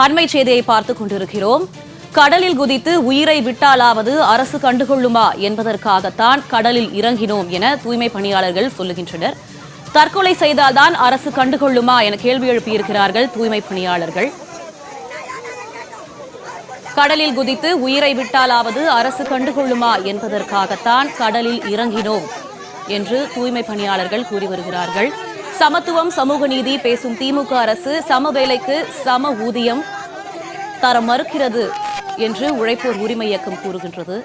அண்மை செய்தியை பார்த்துக் கொண்டிருக்கிறோம். கடலில் குதித்து உயிரை விட்டாலாவது அரசு கண்டுகொள்ளுமா என்பதற்காகத்தான் கடலில் இறங்கினோம் என தூய்மை பணியாளர்கள் சொல்லுகின்றனர். தற்கொலை செய்தால்தான் அரசு கண்டுகொள்ளுமா என கேள்வி எழுப்பியிருக்கிறார்கள் தூய்மை பணியாளர்கள். கடலில் குதித்து உயிரை விட்டாலாவது அரசு கண்டுகொள்ளுமா என்பதற்காகத்தான் கடலில் இறங்கினோம் என்று தூய்மை பணியாளர்கள் கூறி வருகிறார்கள். சமத்துவம் சமூக நீதி பேசும் திமுக அரசு சம வேலைக்கு சம ஊதியம் தர மறுக்கிறது என்று உழைப்போர் உரிமை இயக்கம் கூறுகின்றது.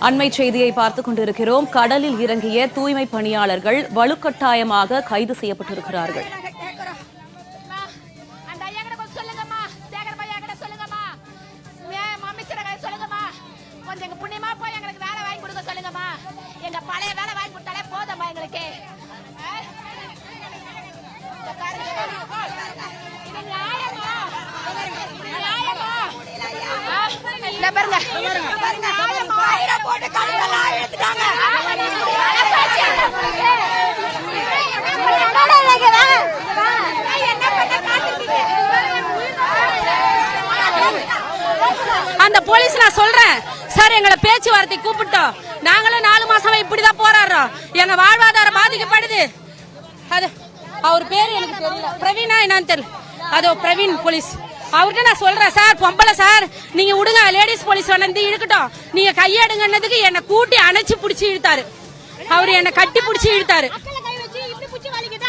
அண்மை செய்தியை பார்த்துக் கொண்டிருக்கிறோம். கடலில் இறங்கிய தூய்மை பணியாளர்கள் வலுக்கட்டாயமாக கைது செய்யப்பட்டிருக்கிறார்கள். இந்த பாருங்க. ஆயிரம் போட்டு கழுத்தெல்லாம் எடுத்துட்டாங்க அந்த போலீஸ் நான் சொல்றேன். சார் எங்களை பேச்சுவார்த்தை கூப்பிட்டோம். நாங்களும் நாலு மாசமா இப்படிதான் போராடுறோம். எங்க வாழ்வாதாரம் பாதிக்கப்படுது. அது அவர் பேர் எனக்கு தெரியல. பிரவீனா என்னன்னு தெரியல. அதோ பிரவீன் போலீஸ் அவர்கிட்ட நான் சொல்றேன் சார் பொம்பளை சார் நீங்க விடுங்க போலீஸ் வந்து இழுக்கட்டும். நீங்க கையெடுங்கன்னதுக்கு என்னை கூட்டி அணைச்சு புடிச்சு இழுத்தாரு. அவர் என்னை கட்டி புடிச்சு இழுத்தாரு.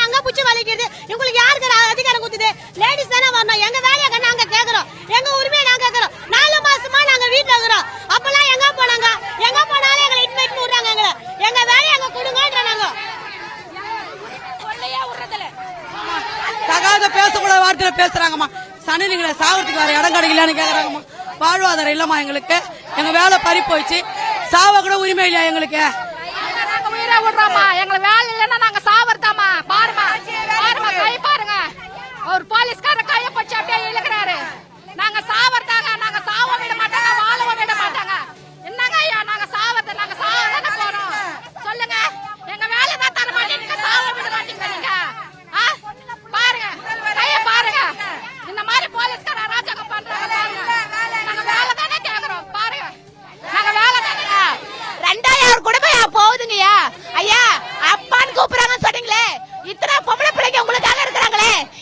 அங்க புச்சி வலிக்குது. உங்களுக்கு யாருக்கு அதிகாரம் கொடுத்தது லேடிஸ் தானே வரணும். எங்க வேலையை நாங்க கேக்குறோம். எங்க உரிமையை நாங்க கேக்குறோம். நாலு மாசமா நாங்க வீட்டுல இருக்கிறோம். அப்பெல்லாம் எங்க போனாங்க? எங்க போனாலும் எங்களை இன்வைட் விடுறாங்க எங்களை. எங்க வேலையை எங்க கொடுங்கன்ற நாங்க. சொல்லையே விடுறதில்ல தகாத பேசக்கூடாத வார்த்தையில பேசுறாங்கம்மா. சனிலிங்களை சாவறதுக்கு வேற இடம் கிடைக்கலன்னு கேக்குறாங்கம்மா. வாழ்வாதாரம் இல்லைம்மா எங்களுக்கு. எங்க வேலை பறி போயிடுச்சு. சாவ கூட உரிமை இல்லையா எங்களுக்கு? நாங்க உயிரை விடுறோம்மா எங்களை வேலை இல்லைன்னா நாங்க சாவறதாம்மா. பாருமா பாருமா கை பாருங்க. ஒரு போலீஸ்கார கை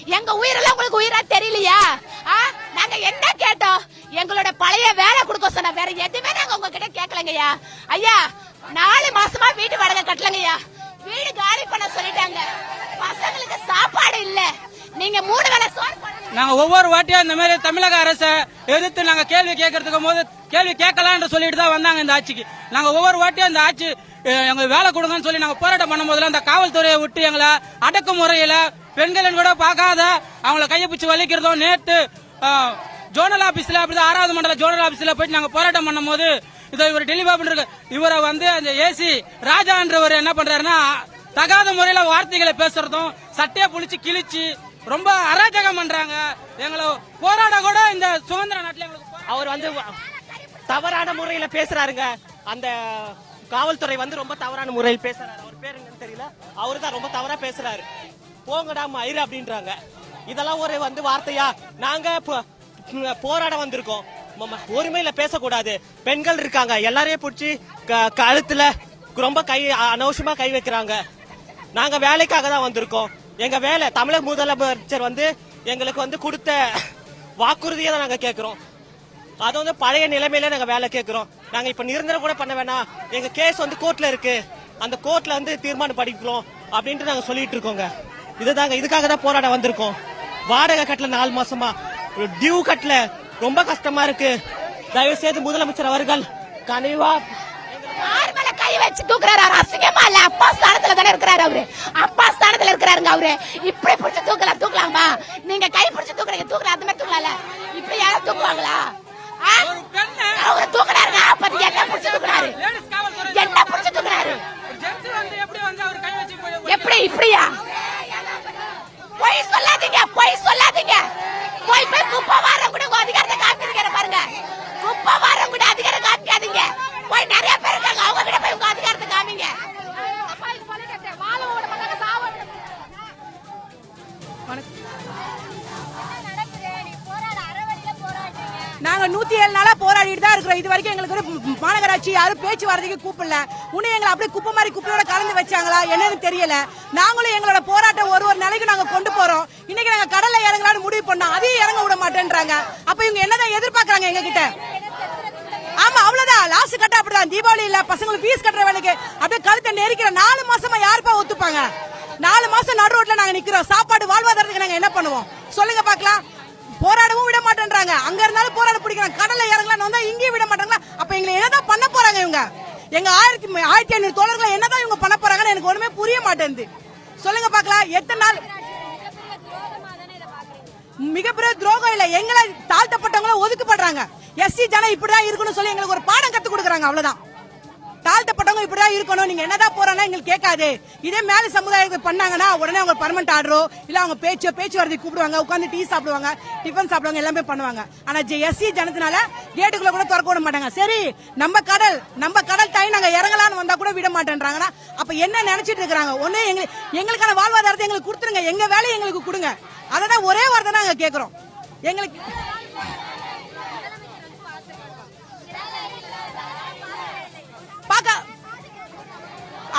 எங்க உயிரெல்லாம் உங்களுக்கு உயிரா தெரியலையா? ஆ? நாங்க என்ன கேட்டோம்? எங்களோட பழைய வேலை கொடுக்க சொன்ன வேற எதுவுமே நாங்க உங்ககிட்ட கேட்கலங்கய்யா. ஐயா நாலு மாசமா வீட்டு வாடகை கட்டலங்கய்யா. வீடு காலி பண்ண சொல்லிட்டாங்க. பசங்களுக்கு சாப்பாடு இல்ல. நீங்க மூணு வேளை சோறு நாங்க ஒவ்வொரு வாட்டியும் இந்த மாதிரி தமிழக அரசை எதிர்த்து நாங்க கேள்வி கேட்கறதுக்கு போது கேள்வி கேட்கலான்னு சொல்லிட்டு தான் வந்தாங்க இந்த ஆட்சிக்கு. நாங்க ஒவ்வொரு வாட்டியும் இந்த ஆட்சி அஹ், எங்க வேலை கொடுங்கன்னு சொல்லி நாங்க போராட்டம் பண்ணும்போதுல அந்த காவல்துறையை விட்டு எங்களை அடக்குமுறையில பெண்களின் கூட பார்க்காத அவங்கள கையை பிடிச்சி வலிக்கிறதும் நேற்று ஜோனல் ஆபீஸ்ல அப்படிதான் ஆறாவது மண்டல ஜோனல் ஆபீஸ்ல போயிட்டு நாங்க போராட்டம் பண்ணும்போது இதோ இவர் டெலிவா பாபு இவரை வந்து அந்த ஏசி ராஜான்றவர் என்ன பண்றாருன்னா தகாத முறையில வார்த்தைகளை பேசுறதும் சட்டையை புளிச்சு கிழிச்சு ரொம்ப அராஜகம் பண்றாங்க. எங்களை போராட கூட இந்த சுதந்திர நாட்டில் அவர் வந்து தவறான முறையில பேசுறாருங்க. அந்த காவல்துறை வந்து ரொம்ப தவறான முறையில் பேசுறாரு. அவர் பேர் என்னன்னு தெரியல. அவரு தான் ரொம்ப தவறா பேசுறாரு. போங்கடா மயிறு அப்படின்றாங்க. இதெல்லாம் ஒரு வந்து வார்த்தையா? நாங்க போராட வந்திருக்கோம். ஒருமையில பேசக்கூடாது. பெண்கள் இருக்காங்க. எல்லாரையும் பிடிச்சி க- கழுத்துல ரொம்ப கை அனவசியமா கை வைக்கிறாங்க. நாங்க வேலைக்காக தான் வந்திருக்கோம். எங்க வேலை தமிழக முதலமைச்சர் வந்து எங்களுக்கு வந்து கொடுத்த வாக்குறுதியை தான் நாங்க கேட்கிறோம் அது வந்து பழைய நிலைமையில நாங்கள் வேலை கேட்குறோம் நாங்கள் இப்போ நிரந்தரம் கூட பண்ண வேணாம். எங்கள் கேஸ் வந்து கோர்ட்டில் இருக்கு. அந்த கோர்ட்டில் வந்து தீர்மானம் படிக்கிறோம் அப்படின்ட்டு நாங்கள் சொல்லிட்டு இருக்கோங்க. இதுதாங்க இதுக்காக தான் போராட வந்திருக்கோம். வாடகை கட்டல நாலு மாசமா. டியூ கட்டல ரொம்ப கஷ்டமா இருக்கு. தயவு செய்து முதலமைச்சர் அவர்கள் கனிவா. யார் கை வச்சு தூக்குறாரு. அவர் அசிங்கமா இல்ல. அப்பா ஸ்தானத்துல தானே இருக்கிறாரு அவரு. அப்பா ஸ்தானத்துல இருக்கிறாருங்க அவரு. இப்படி பிடிச்சு தூக்கலாம் தூக்கலாமா? நீங்க கை பிடிச்சு தூக்குறீங்க. தூக்கலாம் அந்த மாதிரி தூக்கலாம்ல. இப்படி யாரும் தூக்குவாங்களா? அவரு தூக்குறாருங்க அப்ப என்ன பிடிச்சு காவல்துறை என்ன பிடிச்சு வந்து எப்படி இப்படியா? பொய் சொல்லாதீங்க பொய் சொல்லாதீங்க. போய் போய் குப்பை வாரம் கூட உங்க அதிகாரத்தை காமிக்கிறீங்க பாருங்க. குப்பை வாரம் கூட அதிகாரம் காமிக்காதீங்க. போய் நிறைய பேர் இருக்காங்க அவங்க இருக்கிறோம். இது வரைக்கும் எங்களுக்கு ஒரு மாநகராட்சி யாரும் பேச்சுவார்த்தைக்கு கூப்பிடல. இன்னும் எங்களை அப்படியே குப்பை மாதிரி குப்பையோட கலந்து வச்சாங்களா என்னன்னு தெரியல. நாங்களும் எங்களோட போராட்டம் ஒரு ஒரு நிலைக்கு நாங்க கொண்டு போறோம். இன்னைக்கு நாங்க கடல்ல இறங்கலாம்னு முடிவு பண்ணோம். அதையும் இறங்க விட மாட்டேன்றாங்க. அப்ப இவங்க என்னதான் எதிர்பார்க்கறாங்க எங்க கிட்ட ஆமா அவ்வளவுதான். லாஸ்ட் கட்ட அப்படிதான். தீபாவளி இல்ல பசங்களுக்கு ஃபீஸ் கட்டுற வேலைக்கு அப்படியே கழுத்தை நெரிக்கிற நாலு மாசமா யாருப்பா ஒத்துப்பாங்க? நாலு மாசம் நடு ரோட்ல நாங்க நிக்கிறோம். சாப்பாடு வாழ்வாதாரத்துக்கு நாங்க என்ன பண்ணுவோம்? சொல்லுங்க பாக்கலாம் போராடவும் விட மாட்டேன்றாங்க. அங்க இருந்தாலும் போராட பிடிக்கிறாங்க கடல்ல இறங்கலாம். வந்தா இங்கேயும் விட மாட்டாங்களா? அப்ப எங்களை என்னதான் பண்ண போறாங்க இவங்க? எங்க ஆயிரத்தி ஆயிரத்தி ஐநூறு தோழர்களை என்னதான் இவங்க பண்ண போறாங்கன்னு எனக்கு ஒண்ணுமே புரிய மாட்டேங்குது. சொல்லுங்க பாக்கலாம் எத்தனை நாள்? மிகப்பெரிய துரோகம் இல்ல. எங்களை தாழ்த்தப்பட்டவங்கள ஒதுக்கப்படுறாங்க. எஸ்சி ஜனம் இப்படிதான் இருக்குன்னு சொல்லி எங்களுக்கு ஒரு பாடம் கத்து கொடுக்குறாங்க. அவ்வளவுதான். தாழ்த்தப்பட்டவங்க இப்படிதான் இருக்கணும். நீங்க என்னதான் போறானா எங்களுக்கு கேட்காது. இதே மேல சமுதாயத்துக்கு பண்ணாங்கன்னா உடனே அவங்க பர்மனெண்ட் ஆர்டரோ இல்ல அவங்க பேச்சு பேச்சுவார்த்தை கூப்பிடுவாங்க. உட்காந்து டீ சாப்பிடுவாங்க டிஃபன் சாப்பிடுவாங்க எல்லாமே பண்ணுவாங்க. ஆனா எஸ்சி ஜனத்தினால கேட்டுக்குள்ள கூட திறக்க விட மாட்டாங்க. சரி நம்ம கடல் நம்ம கடல் தாய் நாங்க இறங்கலாம்னு வந்தா கூட விட மாட்டேன்றாங்கன்னா அப்ப என்ன நினைச்சிட்டு இருக்காங்க ஒண்ணு எங்களுக்கு எங்களுக்கான வாழ்வாதாரத்தை எங்களுக்கு கொடுத்துருங்க. எங்க வேலையை எங்களுக்கு கொடுங்க. அததான் ஒரே வார்த்தை நாங்க கேட்கிறோம் எங்களுக்கு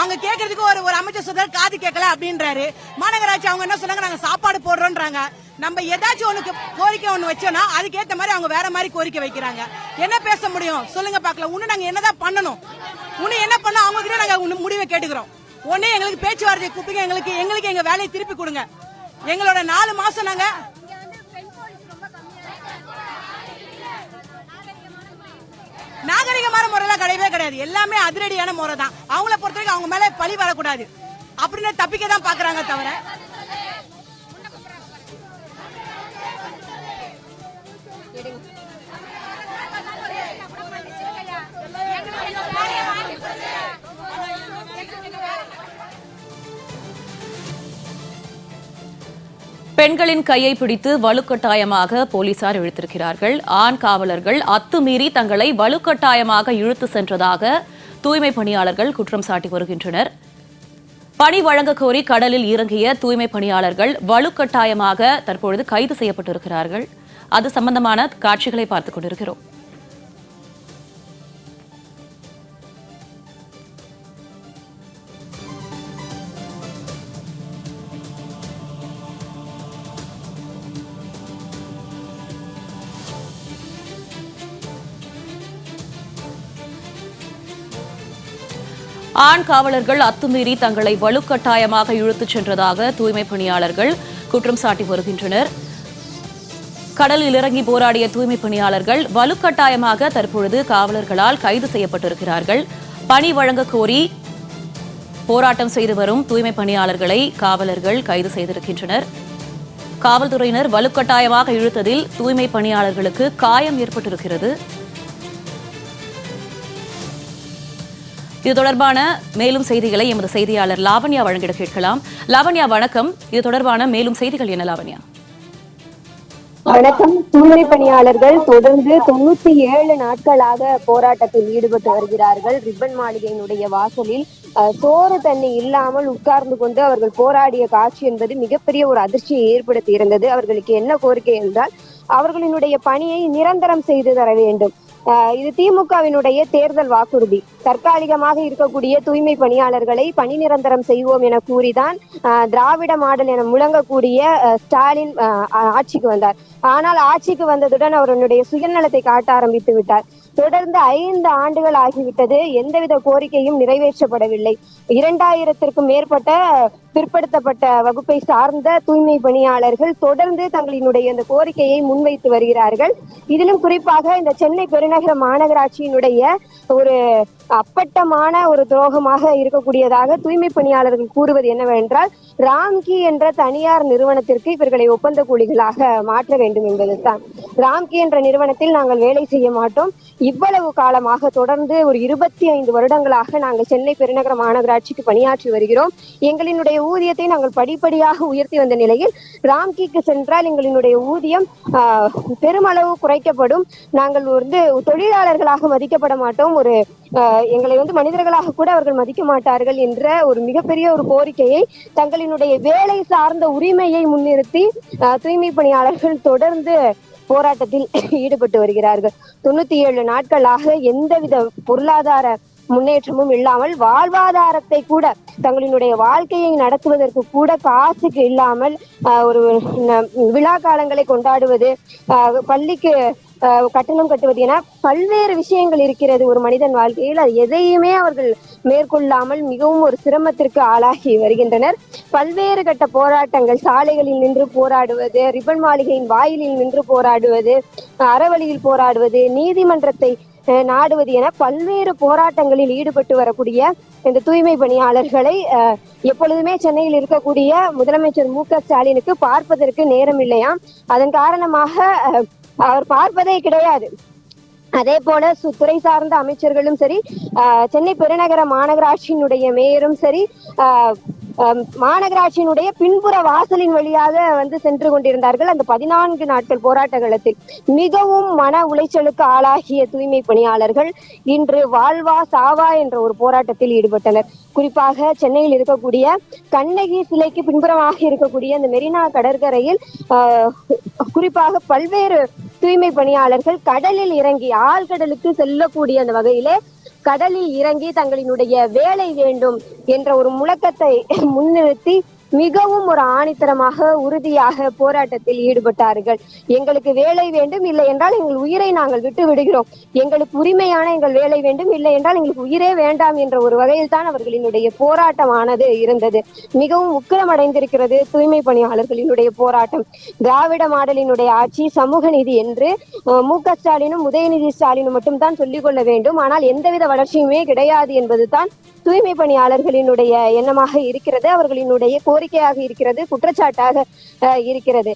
அவங்க கேக்குறதுக்கு ஒரு ஒரு அமைச்சர் சொல்றாரு காது கேட்கல அப்படின்றாரு. மாநகராட்சி அவங்க என்ன சொன்னாங்க? நாங்க சாப்பாடு போடுறோம்ன்றாங்க நம்ம ஏதாச்சும் ஒண்ணுக்கு கோரிக்கை ஒண்ணு வச்சோம்னா அதுக்கு ஏத்த மாதிரி அவங்க வேற மாதிரி கோரிக்கை வைக்கிறாங்க. என்ன பேச முடியும்? சொல்லுங்க பாக்கலாம் இன்னும் நாங்க என்னதான் பண்ணணும்? இன்னும் என்ன பண்ணோம் அவங்க கிட்ட நாங்க முடிவை கேட்டுக்கிறோம். ஒண்ணு எங்களுக்கு பேச்சுவார்த்தை கூப்பிடுங்க. எங்களுக்கு எங்களுக்கு எங்க வேலையை திருப்பி கொடுங்க. எங்களோட நாலு மாசம் நாங்க நாகரிகமான முறையெல்லாம் கிடையவே கிடையாது. எல்லாமே அதிரடியான முறை தான் அவங்கள பொறுத்த வரைக்கும் அவங்க மேலே பழி வரக்கூடாது. அப்படின்னு தப்பிக்க தான் பார்க்குறாங்க தவிர பெண்களின் கையை பிடித்து வலுக்கட்டாயமாக போலீசார் இழுத்திருக்கிறார்கள். ஆண் காவலர்கள் அத்துமீறி தங்களை வலுக்கட்டாயமாக இழுத்து சென்றதாக தூய்மை பணியாளர்கள் குற்றம் சாட்டி வருகின்றனர். பணி வழங்க கோரி கடலில் இறங்கிய தூய்மை பணியாளர்கள் வலுக்கட்டாயமாக தற்பொழுது கைது செய்யப்பட்டிருக்கிறார்கள். அது சம்பந்தமான காட்சிகளை பார்த்துக் கொண்டிருக்கிறோம். ஆண் காவலர்கள் அத்துமீறி தங்களை வலுக்கட்டாயமாக இழுத்துச் சென்றதாக தூய்மை பணியாளர்கள் குற்றம் சாட்டி வருகின்றனர். கடலில் இறங்கி போராடிய தூய்மை பணியாளர்கள் வலுக்கட்டாயமாக தற்பொழுது காவலர்களால் கைது செய்யப்பட்டிருக்கிறார்கள். பணி வழங்க கோரி போராட்டம் செய்து வரும் தூய்மை பணியாளர்களை காவலர்கள் கைது செய்திருக்கின்றனர். காவல்துறையினர் வலுக்கட்டாயமாக இழுத்ததில் தூய்மை பணியாளர்களுக்கு காயம் ஏற்பட்டிருக்கிறது. இது தொடர்பான மேலும் செய்திகளை எமது செய்தியாளர் லாவண்யா வழங்கிட கேட்கலாம். லாவண்யா வணக்கம். இது தொடர்பான மேலும் செய்திகள் என்ன லாவண்யா? வணக்கம். தூய்மை பணியாளர்கள் தொடர்ந்து தொண்ணூத்தி ஏழு நாட்களாக போராட்டத்தில் ஈடுபட்டு வருகிறார்கள். ரிப்பன் மாளிகையினுடைய வாசலில் அஹ், சோறு தண்ணி இல்லாமல் உட்கார்ந்து கொண்டு அவர்கள் போராடிய காட்சி என்பது மிகப்பெரிய ஒரு அதிர்ச்சியை ஏற்படுத்தி இருந்தது. அவர்களுக்கு என்ன கோரிக்கை என்றால் அவர்களினுடைய பணியை நிரந்தரம் செய்து தர வேண்டும். இது திமுகவினுடைய தேர்தல் வாக்குறுதி. தற்காலிகமாக இருக்கக்கூடிய தூய்மை பணியாளர்களை பணி நிரந்தரம் செய்வோம் என கூறிதான் திராவிட மாடல் என முழங்கக்கூடிய ஸ்டாலின் ஆட்சிக்கு வந்தார். ஆனால் ஆட்சிக்கு வந்ததுடன் அவருடைய சுயநலத்தை காட்ட ஆரம்பித்து விட்டார். தொடர்ந்து ஐந்து ஆண்டுகள் ஆகிவிட்டது எந்தவித கோரிக்கையும் நிறைவேற்றப்படவில்லை. இரண்டாயிரத்திற்கும் மேற்பட்ட பிற்படுத்தப்பட்ட வகுப்பை சார்ந்த தூய்மை பணியாளர்கள் தொடர்ந்து தங்களினுடைய இந்த கோரிக்கையை முன்வைத்து வருகிறார்கள். இதிலும் குறிப்பாக இந்த சென்னை பெருநகர மாநகராட்சியினுடைய ஒரு அப்பட்டமான ஒரு துரோகமாக இருக்கக்கூடியதாக தூய்மை பணியாளர்கள் கூறுவது என்னவென்றால் ராம்கி என்ற தனியார் நிறுவனத்திற்கு இவர்களை ஒப்பந்த கூலிகளாக மாற்ற வேண்டும் என்பதுதான். ராம்கி என்ற நிறுவனத்தில் நாங்கள் வேலை செய்ய மாட்டோம். இவ்வளவு காலமாக தொடர்ந்து ஒரு இருபத்தி ஐந்து வருடங்களாக நாங்கள் சென்னை பெருநகர மாநகராட்சிக்கு பணியாற்றி வருகிறோம். எங்களினுடைய ஊதியத்தை நாங்கள் படிப்படியாக உயர்த்தி வந்த நிலையில் ராம்கிக்கு சென்றால் எங்களினுடைய ஊதியம் பெருமளவு குறைக்கப்படும். நாங்கள் வந்து தொழிலாளர்களாக மதிக்கப்பட மாட்டோம். ஒரு எங்களை வந்து மனிதர்களாக கூட அவர்கள் மதிக்க மாட்டார்கள் என்ற ஒரு மிகப்பெரிய ஒரு கோரிக்கையை தங்களினுடைய வேலை சார்ந்த உரிமையை முன்னிறுத்தி தூய்மை பணியாளர்கள் தொடர்ந்து போராட்டத்தில் ஈடுபட்டு வருகிறார்கள். தொண்ணூத்தி ஏழு நாட்களாக எந்தவித பொருளாதார முன்னேற்றமும் இல்லாமல் வாழ்வாதாரத்தை கூட தங்களினுடைய வாழ்க்கையை நடத்துவதற்கு கூட காசுக்கு இல்லாமல் ஒரு விழா காலங்களை கொண்டாடுவது பள்ளிக்கு கட்டணம் கட்டுவது என பல்வேறு விஷயங்கள் இருக்கிறது ஒரு மனிதன் வாழ்க்கையில். அது எதையுமே அவர்கள் மேற்கொள்ளாமல் மிகவும் ஒரு சிரமத்திற்கு ஆளாகி வருகின்றனர். பல்வேறு கட்ட போராட்டங்கள் சாலைகளில் நின்று போராடுவது ரிப்பன் மாளிகையின் வாயிலில் நின்று போராடுவது அறவழியில் போராடுவது நீதிமன்றத்தை நாடுவது என பல்வேறு போராட்டங்களில் ஈடுபட்டு வரக்கூடிய இந்த தூய்மை பணியாளர்களை அஹ், எப்பொழுதுமே சென்னையில் இருக்கக்கூடிய முதலமைச்சர் மு க ஸ்டாலினுக்கு பார்ப்பதற்கு நேரம் இல்லையாம் அதன் காரணமாக அஹ், அவர் பார்ப்பதே கிடையாது. அதே போல சு- துறை சார்ந்த அமைச்சர்களும் சரி ஆஹ், சென்னை பெருநகர மாநகராட்சியினுடைய மேயரும் சரி மாநகராட்சியினுடைய பின்புற வாசலின் வழியாக வந்து சென்று கொண்டிருந்தார்கள் அந்த பதினான்கு நாட்கள் போராட்ட காலத்தில். மிகவும் மன உளைச்சலுக்கு ஆளாகிய தூய்மை பணியாளர்கள் இன்று வாழ்வா சாவா என்ற ஒரு போராட்டத்தில் ஈடுபட்டனர். குறிப்பாக சென்னையில் இருக்கக்கூடிய கண்ணகி சிலைக்கு பின்புறமாக இருக்கக்கூடிய அந்த மெரினா கடற்கரையில் ஆஹ், குறிப்பாக பல்வேறு தூய்மை பணியாளர்கள் கடலில் இறங்கி ஆழ்கடலுக்கு செல்லக்கூடிய அந்த வகையிலே கடலில் இறங்கி தங்களினுடைய வேலை வேண்டும் என்ற ஒரு முழக்கத்தை முன்னிறுத்தி மிகவும் ஒரு ஆணித்தரமாக உறுதியாக போராட்டத்தில் ஈடுபட்டார்கள். எங்களுக்கு வேலை வேண்டும் இல்லை என்றால் எங்கள் உயிரை நாங்கள் விட்டு விடுகிறோம். எங்களுக்கு உரிமையான எங்கள் வேலை வேண்டும் இல்லை என்றால் எங்களுக்கு உயிரே வேண்டாம் என்ற ஒரு வகையில் தான் அவர்களினுடைய போராட்டமானது இருந்தது. மிகவும் உக்கிரமடைந்திருக்கிறது தூய்மை பணியாளர்களினுடைய போராட்டம். திராவிட மாடலினுடைய ஆட்சி சமூக நீதி என்று அஹ், மு க ஸ்டாலினும் உதயநிதி ஸ்டாலினும் மட்டும்தான் சொல்லிக் கொள்ள வேண்டும். ஆனால் எந்தவித வளர்ச்சியுமே கிடையாது என்பதுதான் தூய்மை பணியாளர்களினுடைய எண்ணமாக இருக்கிறது அவர்களினுடைய கோரிக்கையாக இருக்கிறது குற்றச்சாட்டாக இருக்கிறது.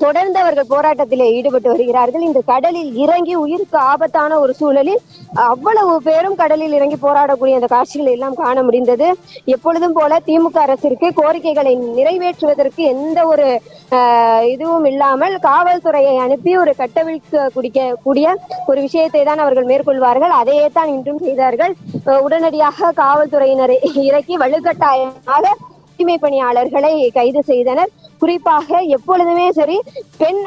தொடர்ந்து அவர்கள் போராட்டத்திலே ஈடுபட்டு வருகிறார்கள். இந்த கடலில் இறங்கி உயிருக்கு ஆபத்தான ஒரு சூழலில் அவ்வளவு பேரும் கடலில் இறங்கி போராடக்கூடிய அந்த காட்சிகளை எல்லாம் காண முடிந்தது. எப்பொழுதும் போல திமுக அரசிற்கு கோரிக்கைகளை நிறைவேற்றுவதற்கு எந்த ஒரு ஆஹ், இதுவும் இல்லாமல் காவல்துறையை அனுப்பி ஒரு கட்டவிழ்க்க குடிக்க கூடிய ஒரு விஷயத்தை தான் அவர்கள் மேற்கொள்வார்கள். அதையே தான் இன்றும் செய்தார்கள். உடனடியாக காவல்துறையினரை இறக்கி வலுக்கட்டாயமாக தூய்மை பணியாளர்களை கைது செய்தனர். குறிப்பாக எப்பொழுதுமே சரி பெண்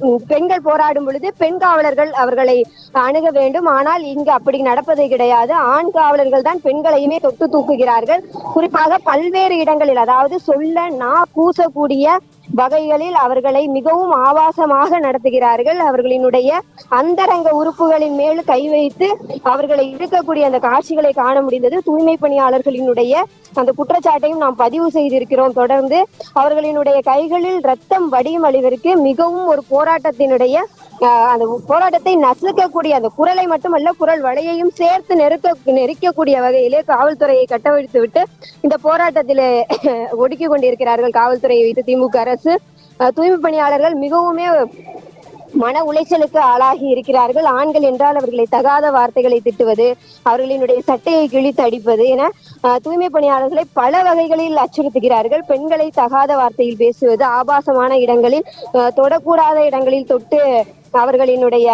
உம், பெண்கள் போராடும் பொழுது பெண் காவலர்கள் அவர்களை அணுக வேண்டும். ஆனால் இங்கு அப்படி நடப்பது கிடையாது. ஆண் காவலர்கள் தான் பெண்களையுமே தொட்டு தூக்குகிறார்கள். குறிப்பாக பல்வேறு இடங்களில் அதாவது சொல்ல நான் கூசக்கூடிய வகைகளில் அவர்களை மிகவும் ஆபாசமாக நடத்துகிறார்கள். அவர்களினுடைய அந்தரங்க உறுப்புகளின் மேல் கை வைத்து அவர்களை இருக்கக்கூடிய அந்த காட்சிகளை காண முடிந்தது. தூய்மை பணியாளர்களினுடைய அந்த குற்றச்சாட்டையும் நாம் பதிவு செய்திருக்கிறோம். தொடர்ந்து அவர்களினுடைய கைகளில் ரத்தம் வடியும் அழிவிற்கு மிகவும் ஒரு போராட்டத்தினுடைய ஆஹ், அந்த போராட்டத்தை நசுக்கக்கூடிய அந்த குரலை மட்டுமல்ல குரல் வலையையும் சேர்த்து நெருக்க நெரிக்கக்கூடிய வகையிலே காவல்துறையை கட்டவிழ்த்து விட்டு இந்த போராட்டத்திலே ஒடுக்கி கொண்டிருக்கிறார்கள். காவல்துறையை வைத்து திமுக அரசு. அரசு தூய்மை பணியாளர்கள் மிகவுமே மன உளைச்சலுக்கு ஆளாகி இருக்கிறார்கள். ஆண்கள் என்றால் அவர்களை தகாத வார்த்தைகளை திட்டுவது அவர்களினுடைய சட்டையை கிழித்து அடிப்பது என தூய்மை பணியாளர்களை பல வகைகளில் அச்சுறுத்துகிறார்கள். பெண்களை தகாத வார்த்தையில் பேசுவது ஆபாசமான இடங்களில் தொடக்கூடாத இடங்களில் தொட்டு அவர்களினுடைய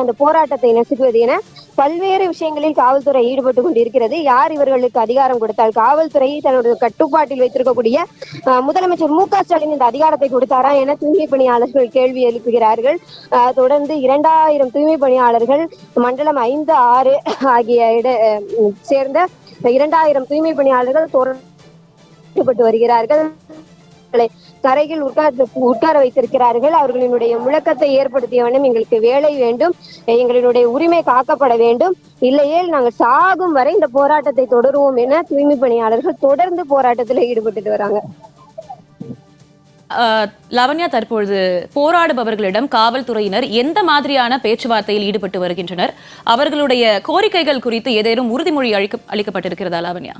அந்த போராட்டத்தை நசுக்குவது என பல்வேறு விஷயங்களில் காவல்துறை ஈடுபட்டு கொண்டிருக்கிறது. யார் இவர்களுக்கு அதிகாரம் கொடுத்தால்? காவல்துறையை தன்னுடைய கட்டுப்பாட்டில் வைத்திருக்கக்கூடிய முதலமைச்சர் மு க ஸ்டாலின் இந்த அதிகாரத்தை கொடுத்தாரா என தூய்மை பணியாளர்கள் கேள்வி எழுப்புகிறார்கள். ஆஹ், தொடர்ந்து இரண்டாயிரம் தூய்மை பணியாளர்கள் மண்டலம் ஐந்து ஆறு ஆகிய இட அஹ், சேர்ந்த இரண்டாயிரம் தூய்மை பணியாளர்கள் தொடர்ந்து வருகிறார்கள். தரையில் உட்கார் உட்கார வைத்திருக்கிறார்கள். அவர்களினுடைய முழக்கத்தை ஏற்படுத்தியவனும் எங்களுக்கு வேலை வேண்டும். எங்களுடைய உரிமை காக்கப்பட வேண்டும். இல்லையேல் நாங்கள் சாகும் வரை இந்த போராட்டத்தை தொடருவோம் என தூய்மை பணியாளர்கள் தொடர்ந்து போராட்டத்தில் ஈடுபட்டு வராங்க. அஹ், லவண்யா தற்பொழுது போராடுபவர்களிடம் காவல்துறையினர் எந்த மாதிரியான பேச்சுவார்த்தையில் ஈடுபட்டு வருகின்றனர்? அவர்களுடைய கோரிக்கைகள் குறித்து ஏதேனும் உறுதிமொழி அளிக்க அளிக்கப்பட்டிருக்கிறதா லவண்யா?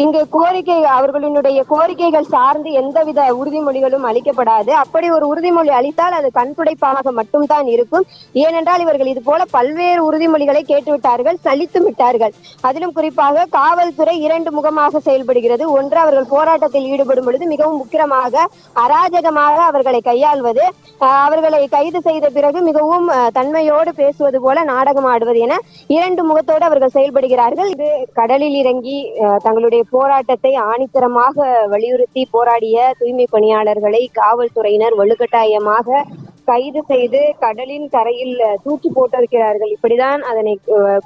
இங்கு கோரிக்கை அவர்களினுடைய கோரிக்கைகள் சார்ந்து எந்தவித உறுதிமொழிகளும் அளிக்கப்படாது. அப்படி ஒரு உறுதிமொழி அளித்தால் அது கண்துடைப்பாக மட்டும்தான் இருக்கும். ஏனென்றால் இவர்கள் இது போல பல்வேறு உறுதிமொழிகளை கேட்டுவிட்டார்கள் சலித்து விட்டார்கள். அதிலும் குறிப்பாக காவல்துறை இரண்டு முகமாக செயல்படுகிறது. ஒன்று அவர்கள் போராட்டத்தில் ஈடுபடும் பொழுது மிகவும் உக்கிரமாக அராஜகமாக அவர்களை கையாள்வது. அவர்களை கைது செய்த பிறகு மிகவும் தன்மையோடு பேசுவது போல நாடகம் ஆடுவது என இரண்டு முகத்தோடு அவர்கள் செயல்படுகிறார்கள். இது கடலில் இறங்கி தங்களுடைய போராட்டத்தை ஆணித்தரமாக வலியுறுத்தி போராடிய தூய்மை பணியாளர்களை காவல்துறையினர் வலுக்கட்டாயமாக கைது செய்து கடலின் கரையில் தூக்கி போட்டிருக்கிறார்கள். இப்படிதான் அதனை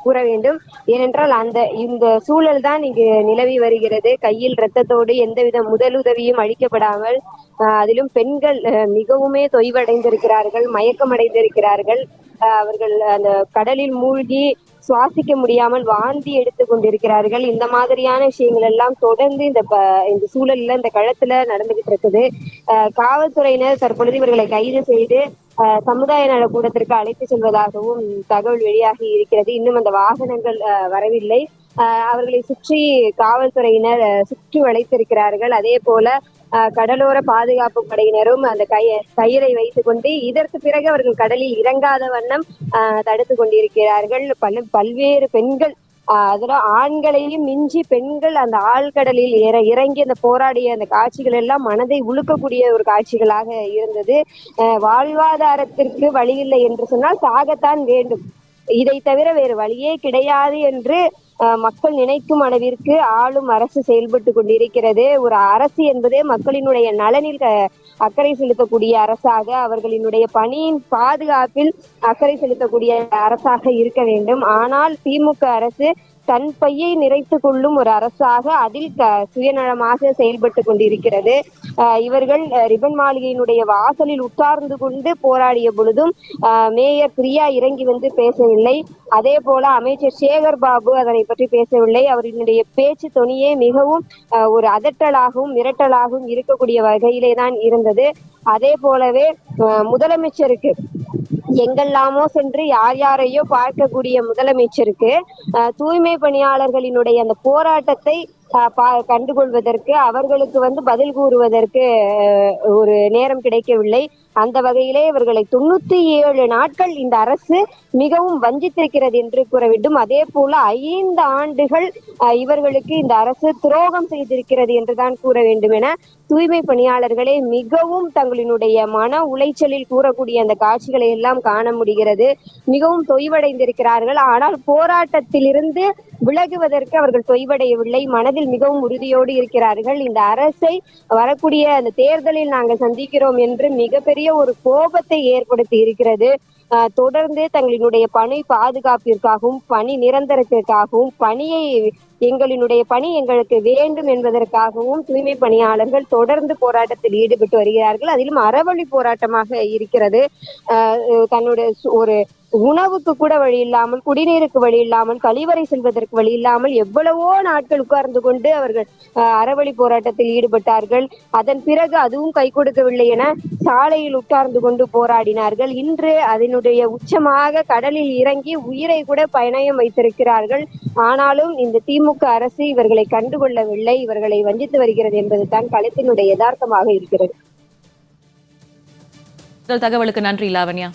கூற வேண்டும். ஏனென்றால் அந்த இந்த சூழல் தான் இங்கு நிலவி வருகிறது. கையில் இரத்தத்தோடு எந்தவித முதலுதவியும் அளிக்கப்படாமல் அஹ், அதிலும் பெண்கள் அஹ், மிகவுமே தொய்வடைந்திருக்கிறார்கள் மயக்கமடைந்திருக்கிறார்கள். அஹ், அவர்கள் அந்த கடலில் மூழ்கி சுவாசிக்க முடியாமல் வாந்தி எடுத்து கொண்டிருக்கிறார்கள். இந்த மாதிரியான விஷயங்கள் எல்லாம் தொடர்ந்து இந்த இந்த சூழல்ல இந்த களத்துல நடந்துகிட்டு இருக்குது. காவல்துறையினர் தற்பொழுது இவர்களை கைது செய்து அஹ், சமுதாய நலக்கூடத்திற்கு அழைத்து செல்வதாகவும் தகவல் வெளியாகி இருக்கிறது. இன்னும் அந்த வாகனங்கள் அஹ், வரவில்லை. அவர்களை சுற்றி காவல்துறையினர் சுற்றி வளைத்திருக்கிறார்கள். அதே போல கடலோர பாதுகாப்பு படையினரும் அந்த கய கயிறை வைத்துக் கொண்டு இதற்கு பிறகு அவர்கள் கடலில் இறங்காத வண்ணம் தடுத்து கொண்டிருக்கிறார்கள். பல பல்வேறு பெண்கள் ஆஹ் அதுல ஆண்களையும் மிஞ்சி பெண்கள் அந்த ஆழ்கடலில் இற இறங்கி அந்த போராடிய அந்த காட்சிகள் எல்லாம் மனதை உழுக்கக்கூடிய ஒரு காட்சிகளாக இருந்தது. ஆஹ் வாழ்வாதாரத்திற்கு வழி இல்லை என்று சொன்னால் சாகத்தான் வேண்டும். இதை தவிர வேறு வழியே கிடையாது என்று மக்கள் நினைக்கும் அளவிற்கு ஆளும் அரசு செயல்பட்டு கொண்டிருக்கிறது. ஒரு அரசு என்பதே மக்களினுடைய நலனில் அக்கறை செலுத்தக்கூடிய அரசாக அவர்களினுடைய பணியின் பாதுகாப்பில் அக்கறை செலுத்தக்கூடிய அரசாக இருக்க வேண்டும். ஆனால் திமுக அரசு தன் பையை நிறைத்து கொள்ளும் ஒரு அரசாக அதில் சுயநலமாக செயல்பட்டு கொண்டிருக்கிறது. ஆஹ் இவர்கள் ரிபன் மாளிகையினுடைய வாசலில் உட்கார்ந்து கொண்டு போராடிய பொழுதும் மேயர் பிரியா இறங்கி வந்து பேசவில்லை. அதே போல அமைச்சர் சேகர் பாபு அதனை பற்றி பேசவில்லை. அவர்களுடைய பேச்சு தொனியே மிகவும் ஒரு அதட்டலாகவும் மிரட்டலாகவும் இருக்கக்கூடிய வகையிலே தான் இருந்தது. அதே போலவே ஆஹ், முதலமைச்சருக்கு எங்கெல்லாமோ சென்று யார் யாரையோ பார்க்கக்கூடிய முதலமைச்சருக்கு தூய்மை பணியாளர்களினுடைய அந்த போராட்டத்தை பா- கண்டுகொள்வதற்கு அவர்களுக்கு வந்து பதில் கூறுவதற்கு அஹ், ஒரு நேரம் கிடைக்கவில்லை. அந்த வகையிலே இவர்களை தொண்ணூத்தி ஏழு நாட்கள் இந்த அரசு மிகவும் வஞ்சித்திருக்கிறது என்று கூற வேண்டும். அதே போல ஐந்து ஆண்டுகள் அஹ், இவர்களுக்கு இந்த அரசு துரோகம் செய்திருக்கிறது என்றுதான் கூற வேண்டும் என தூய்மை பணியாளர்களே மிகவும் தங்களினுடைய மன உளைச்சலில் கூறக்கூடிய அந்த காட்சிகளை எல்லாம் காண முடிகிறது. மிகவும் தொய்வடைந்திருக்கிறார்கள். ஆனால் போராட்டத்திலிருந்து விலகுவதற்கு அவர்கள் தொய்வடையவில்லை. மனதில் மிகவும் உறுதியோடு இருக்கிறார்கள். இந்த அரசை வரக்கூடிய அந்த தேர்தலில் நாங்கள் சந்திக்கிறோம் என்று மிகப்பெரிய ஒரு கோபத்தை ஏற்படுத்தி இருக்கிறது. ஆஹ் தொடர்ந்து தங்களினுடைய பணி பாதுகாப்பிற்காகவும் பணி நிரந்தரத்திற்காகவும் பணியை எங்களினுடைய பணி எங்களுக்கு வேண்டும் என்பதற்காகவும் தூய்மை பணியாளர்கள் தொடர்ந்து போராட்டத்தில் ஈடுபட்டு வருகிறார்கள். அதிலும் அறவழி போராட்டமாக இருக்கிறது. தன்னுடைய சு- ஒரு உணவுக்கு கூட வழி இல்லாமல் குடிநீருக்கு வழி இல்லாமல் கழிவறை செல்வதற்கு வழி இல்லாமல் எவ்வளவோ நாட்கள் உட்கார்ந்து கொண்டு அவர்கள் அறவழி போராட்டத்தில் ஈடுபட்டார்கள். அதன் பிறகு அதுவும் கை கொடுக்கவில்லை என சாலையில் உட்கார்ந்து கொண்டு போராடினார்கள். இன்று அதனுடைய உச்சமாக கடலில் இறங்கி உயிரை கூட பயணம் வைத்திருக்கிறார்கள். ஆனாலும் இந்த திமுக அரசு இவர்களை கண்டுகொள்ளவில்லை. இவர்களை வஞ்சித்து வருகிறது என்பதுதான் களத்தினுடைய யதார்த்தமாக இருக்கிறது. தகவலுக்கு நன்றி லாவண்யா.